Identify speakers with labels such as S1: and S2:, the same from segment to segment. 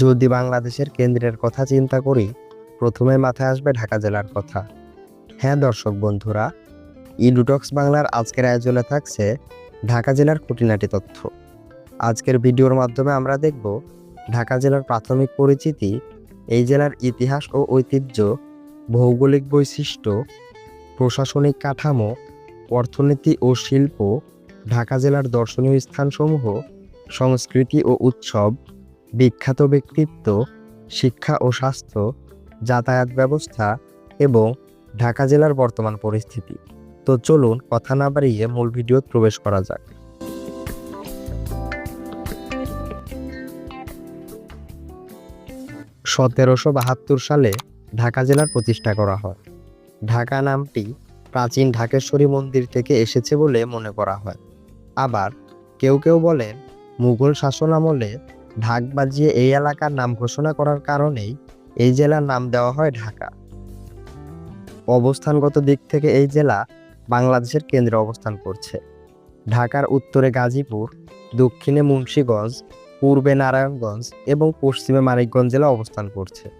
S1: যদি বাংলাদেশের কেন্দ্রের কথা চিন্তা করি, প্রথমে মাথায় আসবে ঢাকা জেলার কথা। হ্যাঁ দর্শক বন্ধুরা, ইডুটক্স বাংলার আজকের আয়োজনে থাকছে ঢাকা জেলার খুঁটিনাটি তথ্য। আজকের ভিডিওর মাধ্যমে আমরা দেখব ঢাকা জেলার প্রাথমিক পরিচিতি, এই জেলার ইতিহাস ও ঐতিহ্য, ভৌগোলিক বৈশিষ্ট্য, প্রশাসনিক কাঠামো, অর্থনীতি ও শিল্প, ঢাকা জেলার দর্শনীয় স্থানসমূহ, সংস্কৃতি ও উৎসব বিখ্যাত ব্যক্তিত্ব, শিক্ষা ও স্বাস্থ্য, যাতায়াত ব্যবস্থা এবং ঢাকা জেলার বর্তমান পরিস্থিতি। তো চলুন কথা না বাড়িয়ে মূল ভিডিও প্রবেশ করা যাক। সতেরোশো বাহাত্তর সালে ঢাকা জেলার প্রতিষ্ঠা করা হয়। ঢাকা নামটি প্রাচীন ঢাকেশ্বরী মন্দির থেকে এসেছে বলে মনে করা হয়। আবার কেউ কেউ বলেন মুঘল শাসন আমলে ঢাক বাজিয়ে এই এলাকার নাম ঘোষণা করার কারণেই এই জেলার নাম দেওয়া হয় ঢাকা। অবস্থানগত দিক থেকে এই জেলা বাংলাদেশের কেন্দ্রে অবস্থান করছে। ঢাকার উত্তরে গাজীপুর, দক্ষিণে মুন্সীগঞ্জ, পূর্বে নারায়ণগঞ্জ এবং পশ্চিমে মানিকগঞ্জ জেলা অবস্থান করছে।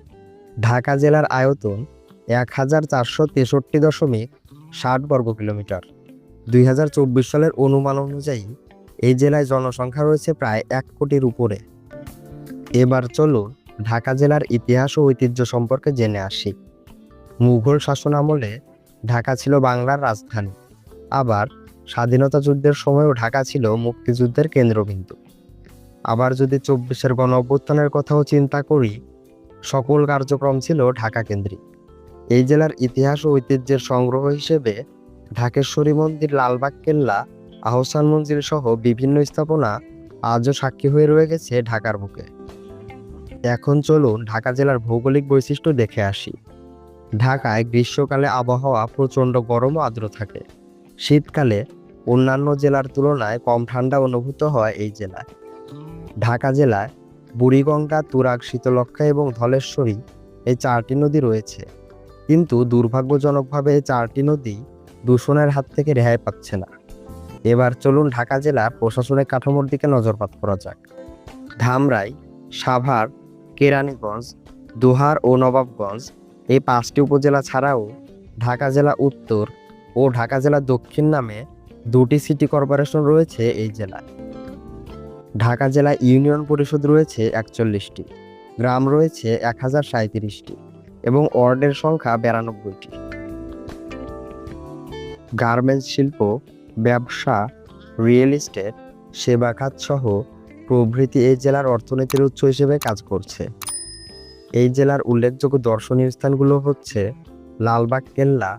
S1: ঢাকা জেলার আয়তন এক হাজার চারশো তেষট্টি দশমিক ষাট বর্গ কিলোমিটার। দুই হাজার চব্বিশ সালের অনুমান অনুযায়ী এই জেলায় জনসংখ্যা রয়েছে প্রায় এক কোটির উপরে। এবার চলুন ঢাকা জেলার ইতিহাস ও ঐতিহ্য সম্পর্কে জেনে আসি। মুঘল শাসন আমলে ঢাকা ছিল বাংলার রাজধানী। আবার স্বাধীনতা যুদ্ধের সময়ও ঢাকা ছিল মুক্তিযুদ্ধের কেন্দ্রবিন্দু। আবার যদি চব্বিশের গণ অভ্যুত্থানের কথাও চিন্তা করি, সকল কার্যক্রম ছিল ঢাকা কেন্দ্রিক। এই জেলার ইতিহাস ও ঐতিহ্যের সংগ্রহ হিসেবে ঢাকেশ্বরী মন্দির, লালবাগ, কেল্লা, আহসান মঞ্জিল সহ বিভিন্ন স্থাপনা আজও সাক্ষী হয়ে রয়ে গেছে ঢাকার বুকে। এখন চলুন ঢাকা জেলার ভৌগোলিক বৈশিষ্ট্য দেখে আসি। ঢাকায় গ্রীষ্মকালে আবহাওয়া প্রচণ্ড গরম ও আর্দ্র থাকে। শীতকালে অন্যান্য জেলার তুলনায় কম ঠান্ডা অনুভূত হয় এই জেলায়। ঢাকা জেলায় বুড়িগঙ্গা, তুরাগ শীতলক্ষা এবং ধলেশ্বরী এই চারটি নদী রয়েছে। কিন্তু দুর্ভাগ্যজনকভাবে এই চারটি নদী দূষণের হাত থেকে রেহাই পাচ্ছে না। এবার চলুন ঢাকা জেলার প্রশাসনিক কাঠামোর দিকে নজরপাত করা যাক। ধামরাই, সাভার কেরানীগঞ্জ, দোহার ও নবাবগঞ্জ। এই পাঁচটি উপজেলা ছাড়াও ঢাকা জেলা উত্তর ও ঢাকা জেলা দক্ষিণ নামে দুটি সিটি কর্পোরেশন রয়েছে এই জেলায়। ঢাকা জেলা ইউনিয়ন পরিষদ রয়েছে একচল্লিশটি, গ্রাম রয়েছে এক হাজার সাঁত্রিশটি এবং ওয়ার্ডের সংখ্যা বিরানব্বইটি। গার্মেন্টস শিল্প, ব্যবসা, রিয়েল এস্টেট সেবা খাত সহ প্রভৃতি এই জেলার অর্থনীতির উৎস হিসেবে কাজ করছে। এই জেলার উল্লেখযোগ্য দর্শনীয় স্থানগুলো হচ্ছে লালবাগ, কেল্লা,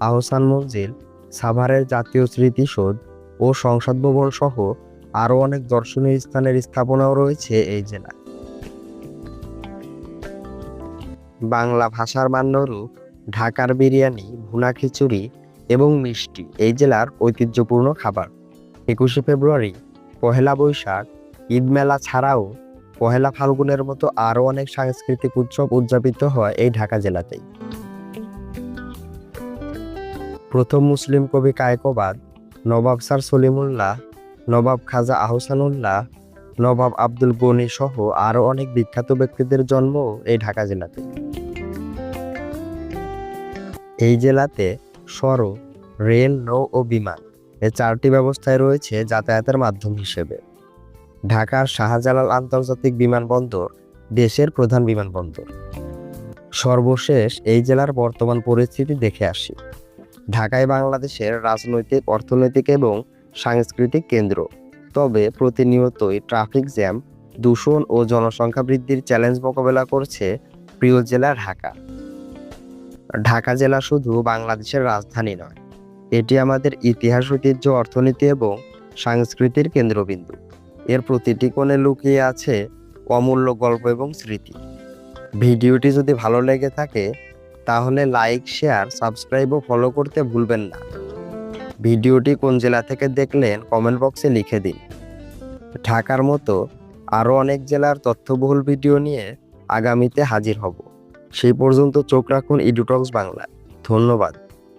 S1: আহসান মঞ্জিল, সাভারের জাতীয় স্মৃতিসৌধ ও সংসদ ভবন সহ আরও অনেক দর্শনীয় স্থানের স্থাপনাও রয়েছে এই জেলায়। বাংলা ভাষার মান্যরূপ ঢাকার বিরিয়ানি, ভুনা খিচুড়ি এবং মিষ্টি এই জেলার ঐতিহ্যপূর্ণ খাবার। একুশে ফেব্রুয়ারি, পহেলা বৈশাখ ঈদ মেলা ছাড়াও পহেলা ফাল্গুনের মতো আরও অনেক সাংস্কৃতিক উৎসব উদযাপিত হয় এই ঢাকা জেলাতেই। প্রথম মুসলিম কবি কায়কোবাদ নবাব স্যার সলিমুল্লাহ, নবাব খাজা আহসানুল্লাহ, নবাব আব্দুল গনি সহ আরও অনেক বিখ্যাত ব্যক্তিদের জন্ম এই ঢাকা জেলাতে এই জেলাতে সড়ক, রেল, নৌ ও বিমান এ চারটি ব্যবস্থায় রয়েছে যাতায়াতের মাধ্যম হিসেবে। ঢাকার শাহজালাল আন্তর্জাতিক বিমানবন্দর, দেশের প্রধান বিমানবন্দর। সর্বশেষ এই জেলার বর্তমান পরিস্থিতি দেখে আসি। ঢাকায় বাংলাদেশের রাজনৈতিক, অর্থনৈতিক এবং সাংস্কৃতিক কেন্দ্র। তবে প্রতিনিয়তই ট্রাফিক জ্যাম, দূষণ ও জনসংখ্যা বৃদ্ধির চ্যালেঞ্জ মোকাবেলা করছে প্রিয় জেলা ঢাকা। ঢাকা জেলা শুধু বাংলাদেশের রাজধানী নয়, এটি আমাদের ইতিহাস, ঐতিহ্য, অর্থনীতি এবং সাংস্কৃতির কেন্দ্রবিন্দু। এর প্রতিটি কোণে লুকিয়ে আছে অমূল্য গল্প এবং স্মৃতি। ভিডিওটি যদি ভালো লেগে থাকে, তাহলে লাইক, শেয়ার, সাবস্ক্রাইব ও ফলো করতে ভুলবেন না। ভিডিওটি কোন জেলা থেকে দেখলেন, কমেন্ট বক্সে লিখে দিন। ঢাকার মতো আরও অনেক জেলার তথ্যবহুল ভিডিও নিয়ে আগামীতে হাজির হব। সেই পর্যন্ত চোখ রাখুন ইডুটক্স বাংলা। ধন্যবাদ।